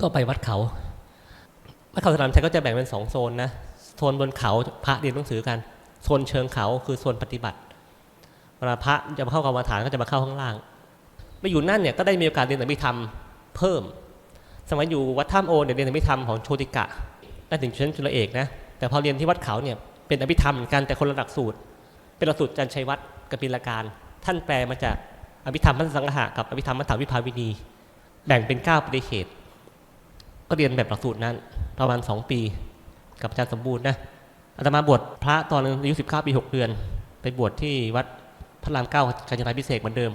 ก็ไปวัดเขา วัดเขาสนามชัยก็จะแบ่งเป็นสองโซนนะโซนบนเขาพระเรียนหนังสือกันโซนเชิงเขาคือโซนปฏิบัติเวลาพระจะมาเข้ากรรมฐานก็จะมาเข้าข้างล่างไปอยู่นั่นเนี่ยก็ได้มีโอกาสเรียนอภิธรรมเพิ่ม สมัยอยู่วัดถ้ำโอเนี่ยเรียนอภิธรรมของโชติกะได้ถึงชั้นจุลเอกนะแต่พอเรียนที่วัดเขาเนี่ยเป็นอภิธรรมเหมือนกันแต่คนละหลักสูตร เป็นหลักสูตรจันชัยวัฒน์กับปิลการ ท่านแปลมาจากอภิธรรมมัทสังหะกับอภิธรรมมัทธวิภาวินี แบ่งเป็นเก้าปริเขต ก็เรียนแบบหลักสูตรนั้น ประมาณ 2 ปี กับอาจารย์สมบูรณ์นะอาตมาบวชพระตอนอายุ19ปี6เดือน ไปบวชที่วัดพระรามเก้ากาญจนาพิเศษกเหมือนเดิม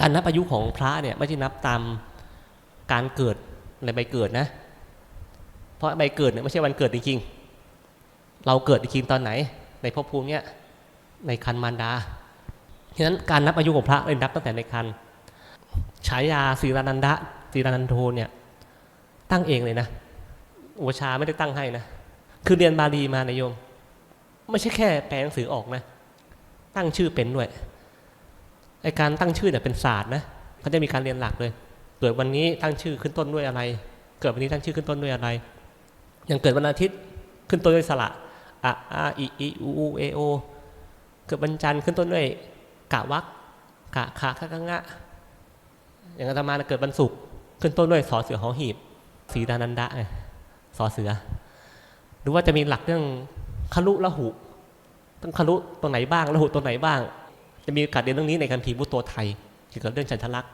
การนับอายุของพระเนี่ยไม่ใช่นับตามการเกิดในใบเกิดนะ เพราะใบเกิดเนี่ยไม่ใช่วันเกิดจริงๆ เราเกิดจริงตอนไหน ในภพภูมิเนี่ยในคันมารดาฉะนั้นการนับอายุของพระเลยนับตั้งแต่ในคันฉายาศีรานันดะศีรานันโทเนี่ย ตั้งเองเลยนะอุปชาไม่ได้ตั้งให้นะ คือเรียนบาลีมานะโยม ไม่ใช่แค่แปลหนังสือออกนะ ตั้งชื่อเป็นด้วยไอการตั้งชื่อเนี่ยเป็นศาสตร์นะเขาจะมีการเรียนหลักเลย เกิดวันนี้ตั้งชื่อขึ้นต้นด้วยอะไร เกิดวันนี้ตั้งชื่อขึ้นต้นด้วยอะไร อย่างเกิดวันอาทิตย์ขึ้นต้นด้วยสระอะอาอิอีอูอูเอโอ เกิดวันจันทร์ขึ้นต้นด้วยกะวักกะขาคะกะงะ อย่างอาตมานเกิดวันศุกร์ขึ้นต้นด้วยสอเสือหอหีบ สีดานันดะไงสอเสือ หรือว่าจะมีหลักเรื่องคลุละหุต้องคลุตรงไหนบ้างละหุตรงไหนบ้าง จะมีกาสเรียนเรื่องนี้ในคัมภีร์พุทโธไทยเกี่ยวกับเรื่องจันทลักษณ์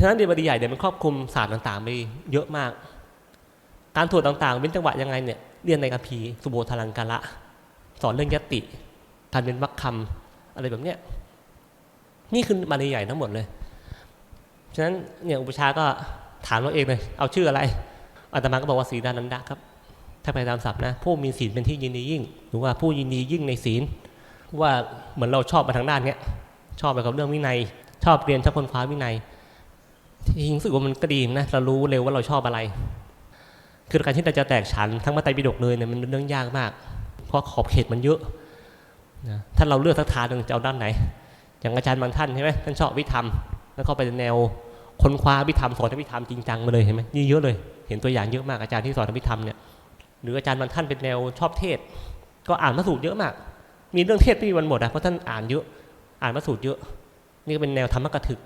ฉะนั้นเรียนบดีใหญ่เดี๋ยวมันครอบคลุมศาสตร์ต่างๆไปเยอะมาก การตรวจต่างๆ เป็นจังหวะยังไงเนี่ยเรียนในคัมภีร์สุโบทลังกาละสอนเรื่องยตติการเป็นวรรคคำอะไรแบบเนี้ยนี่คือบาลีใหญ่ทั้งหมดเลย ฉะนั้นเนี่ยอุปชาก็ ถามเราเองเลยเอาชื่ออะไรอาตมาก็บอกว่าสีดานันดะครับ ถ้าไปตามศัพท์นะ ผู้มีศีลเป็นที่ยินดียิ่ง หรือว่าผู้ยินดียิ่งในศีล ว่าเหมือนเราชอบมาทางด้านเนี้ย ชอบไปกับเรื่องวินัย ชอบเรียนชอบค้นคว้าวินัยที่รู้สึกว่ามันก็ดีนะ เรารู้เร็วว่าเราชอบอะไร คือการที่เราจะแตกฉันทั้งมาไตรปิฎกเลยเนี่ยมันเรื่องยากมาก เพราะขอบเขตมันเยอะนะถ้าเราเลือกสักทางหนึ่งจะเอาด้านไหน อย่างอาจารย์บางท่านใช่ไหมท่านชอบวิธรรม แล้วก็ไปแนว ค้นคว้าวิธรรมสอนวิธรรมจริงจังมาเลยเห็นไหมนี่เยอะเลย เห็นตัวอย่างเยอะมากอาจารย์ที่สอนวิธรรมเนี่ยหรืออาจารย์บางท่านเป็นแนวชอบเทศ ก็อ่านพระสูตรเยอะมาก มีเรื่องเทศไม่มีวันหมดอะเพราะท่านอ่านเยอะอ่านพระสูตรเยอะ นี่ก็เป็นแนวธรรมกถึก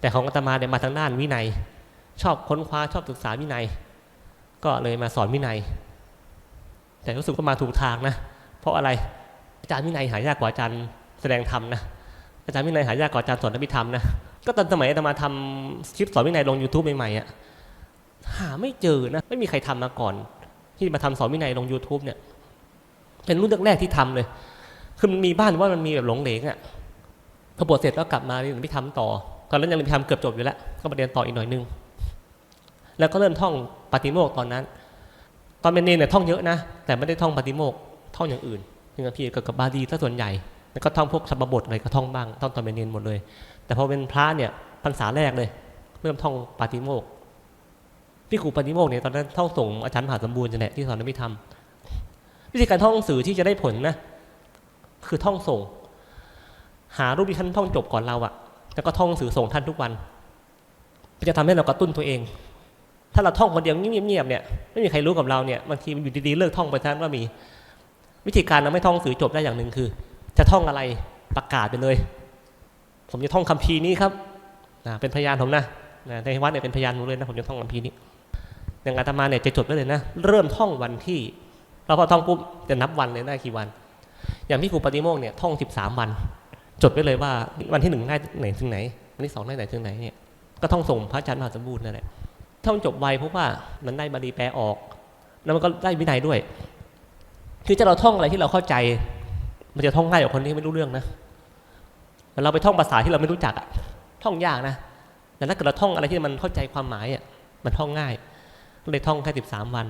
แต่ของอาตมาเนี่ยมาทางด้านวินัย ชอบค้นคว้าชอบศึกษาวินัย ก็เลยมาสอนวินัย แต่รู้สึกว่ามาถูกทางนะ เพราะอะไรอาจารย์วินัยหายากกว่าอาจารย์แสดงธรรมนะอาจารย์วินัยหายากกว่าอาจารย์สอนธรรมนะ ก็ตอนสมัยอาตมาทำคลิปสอนวินัยลง YouTube ใหม่ๆอะหาไม่เจอนะ ไม่มีใครทำมาก่อน ที่มาทำสอนวินัยลง YouTube เนี่ย เป็นรุ่นแรกๆที่ทำเลย คือมันมีบ้านว่ามันมีแบบหลงเหลงอะพอบวชเสร็จแล้วกลับมาเรียนพิธรรมต่อ ตอนนั้นยังเรียนพิธรรมเกือบจบอยู่แล้วก็มาเรียนต่ออีกหน่อยนึง แล้วก็เริ่มท่องปฏิโมกข์ตอนนั้น ตอนเป็นเนเนี่ยท่องเยอะนะ แต่ไม่ได้ท่องปฏิโมกท่องอย่างอื่นอย่างพี่กับบาดีซะส่วนใหญ่ แล้วก็ท่องพวกธรรมบทอะไรก็ท่องบ้างท่องตอนเป็นเนรหมดเลย แต่พอเป็นพระเนี่ยพรรษาแรกเลย เริ่มท่องปาฏิโมกข์พี่ครูปาฏิโมกข์เนี่ยตอนนั้นท่องส่งอาจารย์มหาสมบูรณ์จะแหละที่สอนอภิธรรมวิธีการท่องสื่อที่จะได้ผลนะ คือท่องส่ง หารูปที่ท่านท่องจบก่อนเราอะแล้วก็ท่องสื่อส่งท่านทุกวันจะทำให้เรากระตุ้นตัวเอง ถ้าเราท่องคนเดียวเงียบๆเนี่ยไม่มีใครรู้กับเราเนี่ยบางทีมันอยู่ดีๆเลิกท่องไปท่านก็มี วิธีการเราไม่ท่องสื่อจบได้อย่างหนึ่งคือ จะท่องอะไรประกาศไปเลย ผมจะท่องคัมภีร์นี้ครับนะเป็นพยานผมนะนะในวัดเนี่ยเป็นพยานผมเลยนะผมจะท่องคัมภีร์นี้อย่างอาตมาเนี่ยจะจดไว้เลยนะ เริ่มท่องวันที่เราพอท่องปุ๊บจะนับวันเลยได้กี่วัน อย่างพี่ครูปฏิโมกเนี่ยท่อง 13 วัน จดไว้เลยว่าวันที่หนึ่งได้ไหนถึงไหนวันที่สองได้ไหนถึงไหนเนี่ยก็ท่องส่งพระอาจารย์มหาสมบูรณ์นั่นแหละท่องจบไวเพราะว่ามันได้บาลีแปลออก แล้วมันก็ได้วินัยด้วย คือจะเราท่องอะไรที่เราเข้าใจ มันจะท่องง่ายกว่าคนที่ไม่รู้เรื่องนะ แต่เราไปท่องภาษาที่เราไม่รู้จักอะท่องยากนะ แต่ถ้าเกิดเราท่องอะไรที่มันเข้าใจความหมายอะมันท่องง่ายก็เลยท่องแค่สิบสามวัน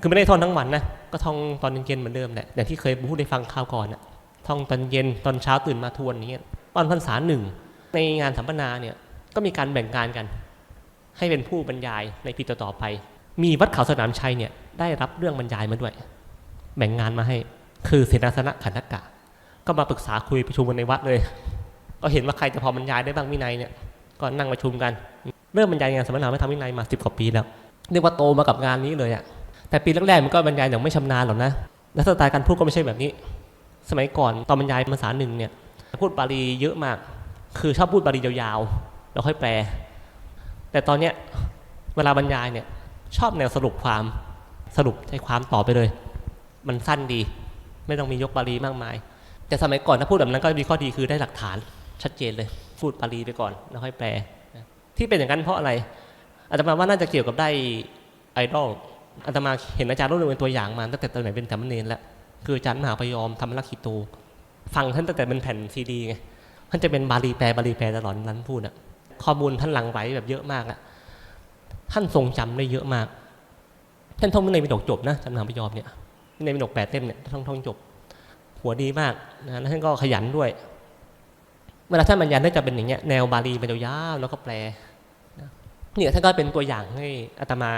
คือไม่ได้ท่องทั้งวันนะ ก็ท่องตอนเย็นเหมือนเดิมแหละอย่างที่เคยพูดได้ฟังข่าวก่อนนะท่องตอนเย็นตอนเช้าตื่นมาทวนอย่างเงี้ตอนพรรษาหนึ่งในงานสัมมนาเนี่ยก็มีการแบ่งงานกัน ให้เป็นผู้บรรยายในปีต่อๆไป มีวัดเขาสนามชัยเนี่ยได้รับเรื่องบรรยายมาด้วย แบ่งงานมาให้คือเสนาสนะขันธกะ ก็มาปรึกษาคุยประชุมกันในวัดเลย ก็เห็นว่าใครจะพอบรรยายได้บ้างวินัยเนี่ยก็นั่งประชุมกัน เริ่มบรรยายงานสัมมนาไม่ทำวินัยมาสิบกว่าปีแล้วเรียกว่าโตมากับงานนี้เลยอะแต่ปีแรกๆมันก็บรรยายอย่างไม่ชำนาญหรอกนะและสไตล์การพูดก็ไม่ใช่แบบนี้ สมัยก่อนตอนบรรยายภาษาหนึ่งเนี่ยพูดบาลีเยอะมาก คือชอบพูดบาลียาวๆแล้วค่อยแปล แต่ตอนเนี้ยเวลาบรรยายเนี่ยชอบแนวสรุปความสรุปใจความต่อไปเลย มันสั้นดี ไม่ต้องมียกบาลีมากมาย แต่สมัยก่อนถ้าพูดแบบนั้นก็มีข้อดีคือได้หลักฐาน ชัดเจนเลย พูดบาลีไปก่อนแล้วค่อยแปล ที่เป็นอย่างนั้นเพราะอะไรอาตมาว่าน่าจะเกี่ยวกับได้ไอดอลอาตมาเห็นอาจารย์รุ่นหนึ่งเป็นตัวอย่างมาตั้งแต่ตอนไหนเป็นสามเณรแล้วคืออาจารย์มหาพยอมธรรมลักขิโตฟังท่านตั้งแต่เป็นแผ่นซีดีไงท่านจะเป็นบาลีแปลบาลีแปลตลอดนั้นพูดอะข้อมูลท่านหลังไว้แบบเยอะมากอะท่านทรงจำได้เยอะมาก ท่านท่องวินัยปิฎกจบนะจารย์มพยอมเนี่ยวินัยปิฎกแปดเล่มเนี่ยท่องท่องจบ หัวดีมากนะแล้วท่านก็ขยันด้วย เวลาท่านบรรยายน่าจะเป็นอย่างเงี้ยแนวบาลีเป็นยาวๆแล้วก็แปลเนี่ยท่านก็เป็นตัวอย่างให้อาตมา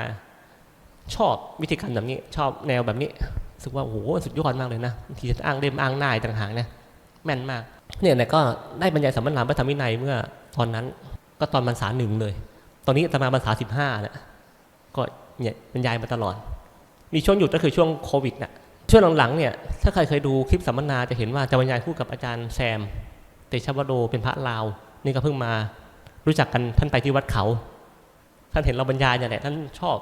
ชอบวิธีการแบบนี้ ชอบแนวแบบนี้รู้สึกว่าโอ้โหสุดยอดมากเลยนะบางทีอ้างเล่มอ้างหน้าต่างหากนะแม่นมาก เนี่ยแต่ก็ได้บรรยายสัมมนาพระธรรมวินัยเมื่อตอนนั้น ก็ตอนพรรษาหนึ่งเลย ตอนนี้อาตมาพรรษาสิบห้านะก็เนี่ยบรรยายมาตลอด มีช่วงหยุดก็คือช่วงโควิดน่ะช่วงหลังๆเนี่ยถ้าใครเคยดูคลิปสัมมนาจะเห็นว่าจะบรรยายคู่กับอาจารย์แซม เตชะวโดเป็นพระลาว นี่ก็เพิ่งมารู้จักกันท่านไปที่วัดเขา ท่านเห็นเราบรรยายเนี่ยแหละท่านชอบ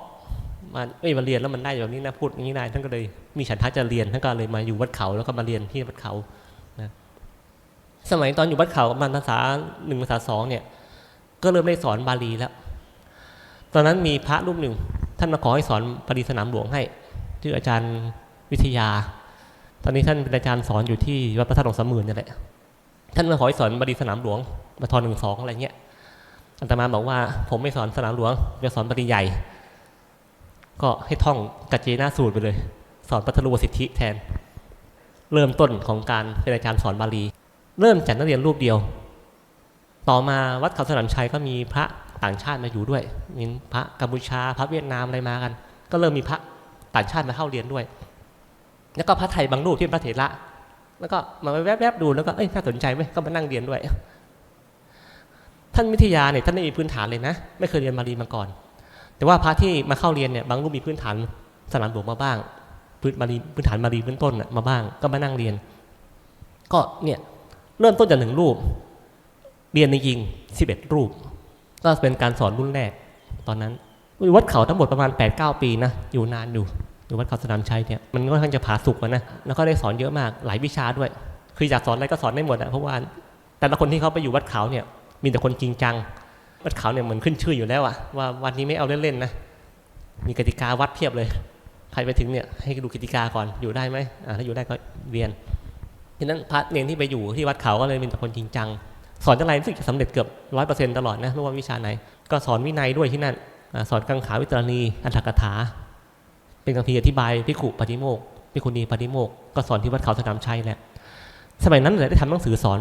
มาเอ้ยมาเรียนแล้วมันได้แบบนี้นะพูดอย่างนี้ได้ท่านก็เลยมีฉันทะจะเรียนท่านก็เลยมาอยู่วัดเขาแล้วก็มาเรียนที่วัดเขานะสมัยตอนอยู่วัดเขาประมาณภาษาหนึ่งภาษาสองเนี่ย ก็เริ่มได้สอนบาลีแล้ว ตอนนั้นมีพระรูปหนึ่ง ท่านมาขอให้สอนบาลีสนามหลวงให้ชื่ออาจารย์วิทยา ตอนนี้ท่านเป็นอาจารย์สอนอยู่ที่วัดพระธาตุหลวงสามหมื่นนี่แหละ ท่านมาขอให้สอนบดีสนามหลวงมาทอนหนึ่งสองอะไรเงี้ยอาตมาบอกว่าผมไม่สอนสนามหลวงจะสอนบดีใหญ่ ก็ให้ท่องกัจเจนาสูตรไปเลย สอนปัทลุวสิทธิแทน เริ่มต้นของการเป็นอาจารย์สอนบาลี เริ่มจากนักเรียนรูปเดียว ต่อมาวัดเขาสนามชัยก็มีพระต่างชาติมาอยู่ด้วย มีพระกัมพูชา พระเวียดนามอะไรมากัน ก็เริ่มมีพระต่างชาติมาเข้าเรียนด้วย แล้วก็พระไทยบางรูปที่เป็นพระเถระ แล้วก็มาแวบๆดูแล้วก็เอ้ยน่าสนใจไหมก็มานั่งเรียนด้วย ท่านวิทยาเนี่ยท่านไม่มีพื้นฐานเลยนะ ไม่เคยเรียนบาลีมาก่อน แต่ว่าพระที่มาเข้าเรียนเนี่ยบางรูปมีพื้นฐานสนามหลวงมาบ้างพื้นบาลีพื้นฐานบาลีพื้นต้นมาบ้าง ก็มานั่งเรียน ก็เนี่ยเริ่มต้นจากหนึ่งรูป เรียนในยิงสิบเอ็ดรูป ก็เป็นการสอนรุ่นแรกตอนนั้นวัดเขาทั้งหมดประมาณ8ปดเก้าปีนะอยู่นานอยู่ อยู่วัดเขาสนามชัยเนี่ยมันก็ค่อนข้างจะผาสุกนะแล้วก็ได้สอนเยอะมากหลายวิชาด้วย คืออยากสอนอะไรก็สอนได้หมดอะเพราะว่าแต่ละคนที่เขาไปอยู่วัดเขาเนี่ยมีแต่คนจริงจัง วัดเขาเนี่ยเหมือนขึ้นชื่ออยู่แล้วอะว่าวันนี้ไม่เอาเล่นๆนะมีกติกาวัดเพียบเลยใครไปถึงเนี่ยให้ดูกติกาก่อนอยู่ได้ไหมอ่าถ้าอยู่ได้ก็เรียนฉะนั้นพระเนรที่ไปอยู่ที่วัดเขาก็เลยมีแต่คนจริงจัง สอนอะไรรู้สึกจะสำเร็จเกือบร้อยเปอร์เซ็นต์ตลอดนะไม่ว่าวิชาไหน ก็สอนวินัยด้วยที่นั่นอสอนกังขาวิตรณีอัตถกถา เป็นคำพีอธิบายพิขุปฏิโมกพิคุณีปฏิโมกก็สอนที่วัดเขาสนามชัยแหละ สมัยนั้นเลยได้ทำหนังสือสอน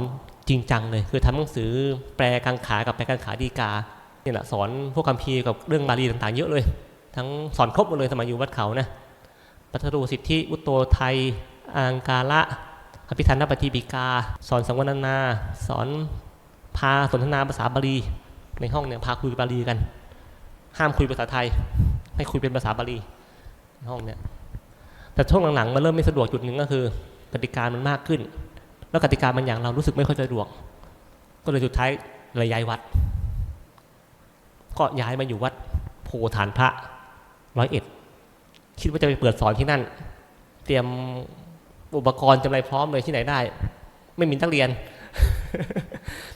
จริงจังเลย คือทำหนังสือแปลกังขากับแปลกังขาดีกาเนี่ยแหละสอนพวกคำพีกับเรื่องบาลีต่างๆ เยอะเลย ทั้งสอนครบหมดเลยสมัยอยู่วัดเขานะปัทรูสิทธิอุตโตไทยอังกาละอภิธานปฏิบิกา สอนสังวรนา สอนพาสนทนาภาษาบาลี ในห้องเนี่ยพาคุยบาลีกัน ห้ามคุยภาษาไทย ให้คุยเป็นภาษาบาลี ห้องเนี่ยแต่ช่วงหลังๆมันเริ่มไม่สะดวกจุดหนึ่งก็คือ กติกามันมากขึ้น แล้วกติกาบางอย่างเรารู้สึกไม่ค่อยสะดวก ก็เลยสุดท้ายเลยย้ายวัด ก็ย้ายมาอยู่วัดโพฐานพระร้อยเอ็ดคิดว่าจะไปเปิดสอนที่นั่น เตรียมอุปกรณ์จำไรพร้อมเลยที่ไหนได้ ไม่มีนักเรียน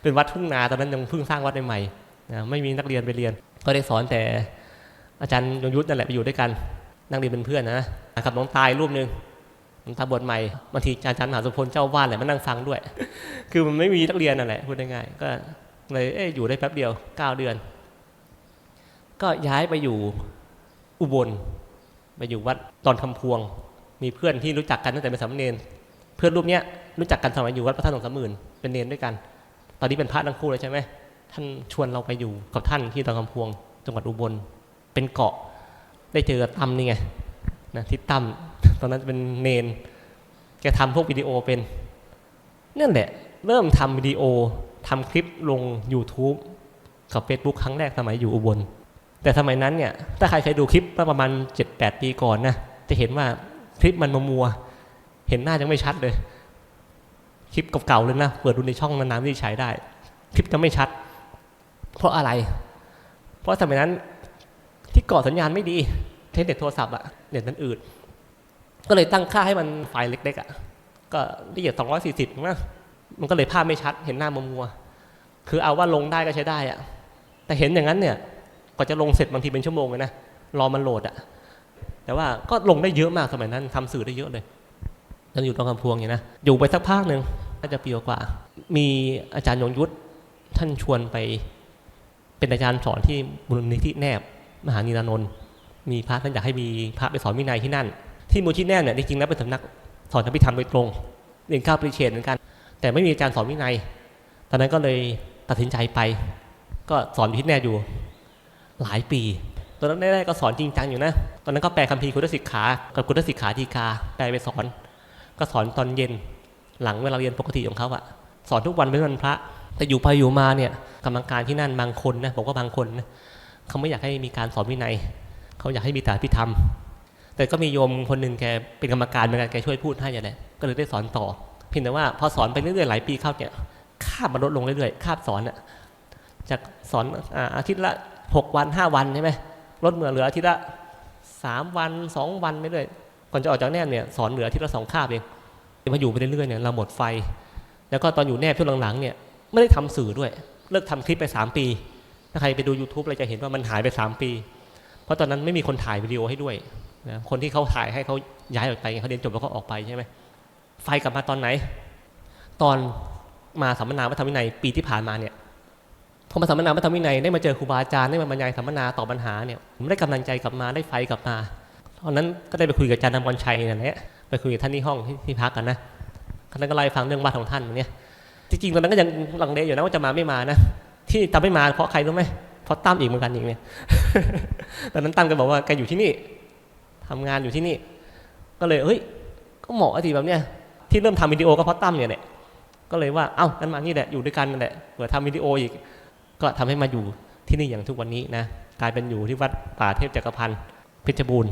เป็นวัดทุ่งนาตอนนั้นยังเพิ่งสร้างวัดใหม่ๆนะไม่มีนักเรียนไปเรียน ก็ได้สอนแต่อาจารย์ยงยุทธนั่นแหละไปอยู่ด้วยกัน นั่งเรียนเป็นเพื่อนนะกับน้องตายรูปหนึ่งน้องตาบวชใหม่บางทีอาจารย์มหาสุพลเจ้าว่านแหละมานั่งฟังด้วย คือมันไม่มีนักเรียนนั่นแหละพูดง่ายๆก็เลยเอ๊อยู่ได้แป๊บเดียวเก้าเดือน ก็ย้ายไปอยู่อุบลไปอยู่วัดตอนคำพวง มีเพื่อนที่รู้จักกันตั้งแต่เป็นสามเณรเพื่อนรูปเนี้ยรู้จักกันสมัยอยู่วัดพระธาตุหลวงสามหมื่นเป็นเนรด้วยกัน ตอนนี้เป็นพระทั้งคู่เลยใช่ไหมท่านชวนเราไปอยู่กับท่านที่ตอนคำพวงจังหวัดอุบลเป็นเกาะ ได้เจอตั้มนี่ไงนะทิศตั้มตอนนั้นเป็นเนนแกทำพวกวิดีโอเป็นนั่นแหละ เริ่มทำวิดีโอทำคลิปลง YouTube กับ Facebook ครั้งแรกสมัยอยู่อุบล แต่สมัยนั้นเนี่ย ถ้าใครเคยดูคลิปเมื่อประมาณ 7-8 ปีก่อนนะ จะเห็นว่าคลิปมันมัวๆเห็นหน้ายังไม่ชัดเลย คลิปเก่าๆเลยนะ เปิดดูในช่องนานๆที่ใช้ได้ คลิปจะไม่ชัด เพราะอะไร เพราะสมัยนั้น กาะสัญญาณไม่ดีใช้เน็ตโทรศัพท์อะเน็ตมันอืด ก็เลยตั้งค่าให้มันไฟล์เล็กๆอะก็ละเอียด240นะมันก็เลยภาพไม่ชัดเห็นหน้ามัวๆคือเอาว่าลงได้ก็ใช้ได้อะแต่เห็นอย่างนั้นเนี่ยกว่าจะลงเสร็จบางทีเป็นชั่วโมงเลยนะรอมันโหลดอะแต่ว่าก็ลงได้เยอะมากสมัยนั้นทำสื่อได้เยอะเลยตอนอยู่ตรงคำพวงอย่างนะอยู่ไปสักพักหนึ่งน่าจะปีกว่า มีอาจารย์ยงยุทธท่านชวนไป เป็นอาจารย์สอนที่มูลนิธิแนบ มหานีรานนท์มีพระท่านอยากให้มีพระไปสอนวินัยที่นั่น ที่มูลที่แนบเนี่ยจริงๆแล้วเป็นสำนักสอนธรรมพิธรรมโดยตรงเรียนข้าวปริเชนเหมือนกัน แต่ไม่มีอาจารย์สอนวินัย ตอนนั้นก็เลยตัดสินใจไป ก็สอนที่แนบอยู่หลายปี ตอนนั้นแรกๆก็สอนจริงจังอยู่นะ ตอนนั้นก็แปลคัมภีร์คุณสิกขา กับคุณสิกขาดีกาแปลไปสอน ก็สอนตอนเย็นหลังเวลาเรียนปกติของเขาอะสอนทุกวันเป็นวันพระ แต่อยู่ไปอยู่มาเนี่ยกรรมการที่นั่นบางคนนะบอกว่าบางคนนะ เขาไม่อยากให้มีการสอนวินัย เขาอยากให้มีแต่พิธรรม แต่ก็มีโยมคนหนึ่งแกเป็นกรรมการเหมือนกันแกช่วยพูดให้อย่างไรก็เลยได้สอนต่อ เพียงแต่ว่าพอสอนไปเรื่อยๆหลายปีเข้าเนี่ยคาบมันลดลงเรื่อยๆคาบสอนอะจากสอนอาอาทิตย์ละหกวันห้าวันใช่ไหมลดเหลือเหลืออาทิตย์ละสามวันสองวันไม่เรื่อยก่อนจะออกจากแนบเนี่ยสอนเหลืออาทิตย์ละสองคาบเองมาอยู่ไปเรื่อยๆเนี่ยเราหมดไฟ แล้วก็ตอนอยู่แนบช่วงหลังๆเนี่ยไม่ได้ทำสื่อด้วย เลิกทำคลิปไป3ปี ถ้าใครไปดู YouTube เราจะเห็นว่ามันหายไป 3 ปี เพราะตอนนั้นไม่มีคนถ่ายวิดีโอให้ด้วยนะคนที่เขาถ่ายให้เขาย้ายออกไปเขาเรียนจบแล้วก็ออกไปใช่ไหมไฟกลับมาตอนไหน ตอนมาสัมมนาวัฒนวินัยปีที่ผ่านมาเนี่ยพอมาสัมมนาวัฒนวินัยได้มาเจอครูบาอาจารย์ได้มาบรรยายสัมมนาตอบปัญหาเนี่ยผมได้กำลังใจกลับมาได้ไฟกลับมาตอนนั้นก็ได้ไปคุยกับอาจารย์นำกรชัยนั่นแหละไปคุยกับท่านที่ห้องที่ที่พักกันนะท่านก็เล่าฟังเรื่องวัดของท่านเนี่ยจริงๆตอนนั้นก็ยังลังเลอยู่นะว่าจะมาไม่มานะ ที่ทำไม่มาเพราะใครรู้ไหมเพราะตั้มอีกเหมือนกันอีกเนี่ยตอนนั้นตั้มก็บอกว่าแกอยู่ที่นี่ทำงานอยู่ที่นี่ ก็เลยเฮ้ย ก็เหมาะอะสิแบบเนี้ยที่เริ่มทำวิดีโอก็เพราะตั้มเนี่ยแหละก็เลยว่าเอ้างั้นมานี่แหละอยู่ด้วยกันนั่นแหละเผื่อทำวิดีโออีก ก็ทำให้มาอยู่ที่นี่อย่างทุกวันนี้นะกลายเป็นอยู่ที่วัดป่าเทพจักรพันธ์เพชรบูรณ์